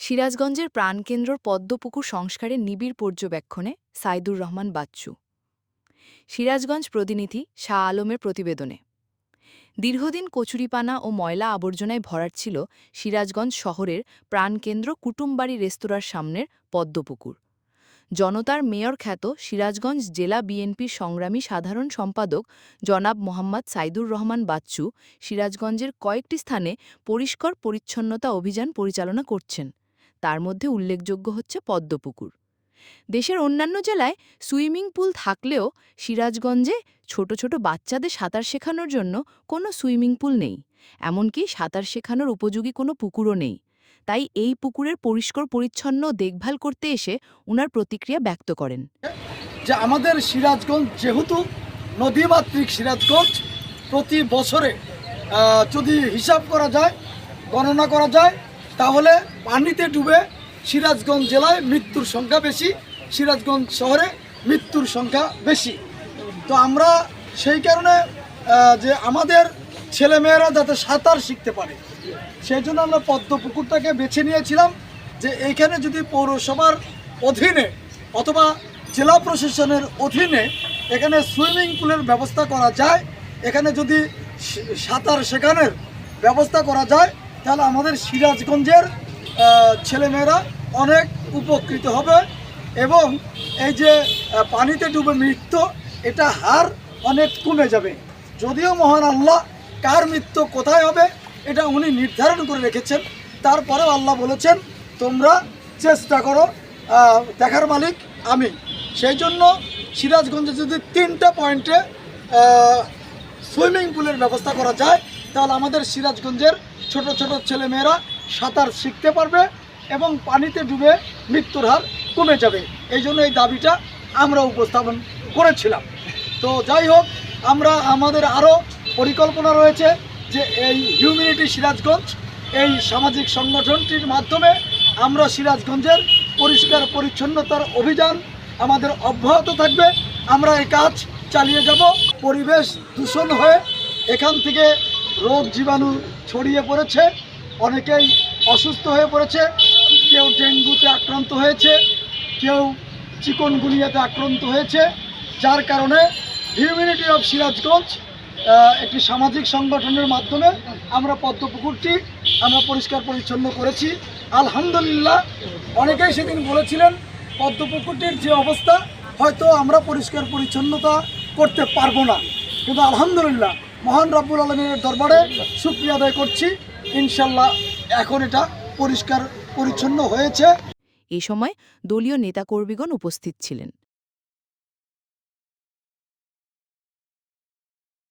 সিরাজগঞ্জের প্রাণকেন্দ্র পদ্মপুকুর সংস্কারের নিবিড় পর্যবেক্ষণে সাইদুর রহমান বাচ্চু। সিরাজগঞ্জ প্রতিনিধি শাহ আলমের প্রতিবেদনে। দীর্ঘদিন কচুরিপানা ও ময়লা আবর্জনায় ভরাট ছিল সিরাজগঞ্জ শহরের প্রাণকেন্দ্র কুটুমবাড়ি রেস্তোরাঁর সামনের পদ্মপুকুর। জনতার মেয়র খ্যাত সিরাজগঞ্জ জেলা বিএনপির সংগ্রামী সাধারণ সম্পাদক জনাব মোহাম্মদ সাইদুর রহমান বাচ্চু সিরাজগঞ্জের কয়েকটি স্থানে পরিষ্কার পরিচ্ছন্নতা অভিযান পরিচালনা করছেন। তার মধ্যে উল্লেখযোগ্য হচ্ছে পদ্মপুকুর। দেশের অন্যান্য জেলায় সুইমিং পুল থাকলেও সিরাজগঞ্জে ছোট ছোট বাচ্চাদের সাঁতার শেখানোর জন্য কোনো সুইমিং পুল নেই, এমনকি সাঁতার শেখানোর উপযোগী কোনো পুকুরও নেই। তাই এই পুকুরের পরিষ্কার পরিচ্ছন্ন দেখভাল করতে এসে উনার প্রতিক্রিয়া ব্যক্ত করেন। যে আমাদের সিরাজগঞ্জ যেহেতু নদীমাতৃক সিরাজগঞ্জ, প্রতি বছরে যদি হিসাব করা যায়, গণনা করা যায় তাহলে পানিতে ডুবে সিরাজগঞ্জ জেলায় মৃত্যুর সংখ্যা বেশি, সিরাজগঞ্জ শহরে মৃত্যুর সংখ্যা বেশি। তো আমরা সেই কারণে যে আমাদের ছেলেমেয়েরা যাতে সাঁতার শিখতে পারে, সেই জন্য আমরা পদ্ম পুকুরটাকে বেছে নিয়েছিলাম যে এইখানে যদি পৌরসভার অধীনে অথবা জেলা প্রশাসনের অধীনে এখানে সুইমিং পুলের ব্যবস্থা করা যায়, এখানে যদি সাঁতার শেখানোর ব্যবস্থা করা যায় তাহলে আমাদের সিরাজগঞ্জের ছেলেমেয়েরা অনেক উপকৃত হবে এবং এই যে পানিতে ডুবে মৃত্যু, এটা হার অনেক কমে যাবে। যদিও মহান আল্লাহ কার মৃত্যু কোথায় হবে, এটা উনি নির্ধারণ করে রেখেছেন। তারপরেও আল্লাহ বলেছেন, তোমরা চেষ্টা করো দেখার মালিক আমি। সেই জন্য সিরাজগঞ্জে যদি তিনটা পয়েন্টে সুইমিং পুলের ব্যবস্থা করা যায় তাহলে আমাদের সিরাজগঞ্জের ছোট ছোট ছেলেমেয়েরা সাঁতার শিখতে পারবে এবং পানিতে ডুবে মৃত্যুর হার কমে যাবে। এই জন্য এই দাবিটা আমরা উপস্থাপন করেছিলাম। তো যাই হোক, আমরা আমাদের আরও পরিকল্পনা রয়েছে যে এই হিউম্যানিটি সিরাজগঞ্জ, এই সামাজিক সংগঠনটির মাধ্যমে আমরা সিরাজগঞ্জের পরিষ্কার পরিচ্ছন্নতার অভিযান আমাদের অব্যাহত থাকবে। আমরা এই কাজ চালিয়ে যাব। পরিবেশ দূষণ হয়ে এখান থেকে রোগ জীবাণু ছড়িয়ে পড়েছে, অনেকেই অসুস্থ হয়ে পড়েছে, কেউ ডেঙ্গুতে আক্রান্ত হয়েছে, কেউ চিকনগুনিয়াতে আক্রান্ত হয়েছে, যার কারণে হিউম্যানিটি অফ সিরাজগঞ্জ একটি সামাজিক সংগঠনের মাধ্যমে আমরা পদ্মপুকুরটি আমরা পরিষ্কার পরিচ্ছন্ন করেছি। আলহামদুলিল্লাহ, অনেকেই সেদিন বলেছিলেন, পদ্মপুকুরটির যে অবস্থা, হয়তো আমরা পরিষ্কার পরিচ্ছন্নতা করতে পারব না। কিন্তু আলহামদুলিল্লাহ মহান রাব্বুল আলমীর দরবারে সুক্রিয় আদায় করছি। ইনশাল্লাহ এখন এটা পরিষ্কার, পরিচ্ছন্ন হয়েছে। এ সময় দলীয় নেতাকর্মীগণ উপস্থিত ছিলেন।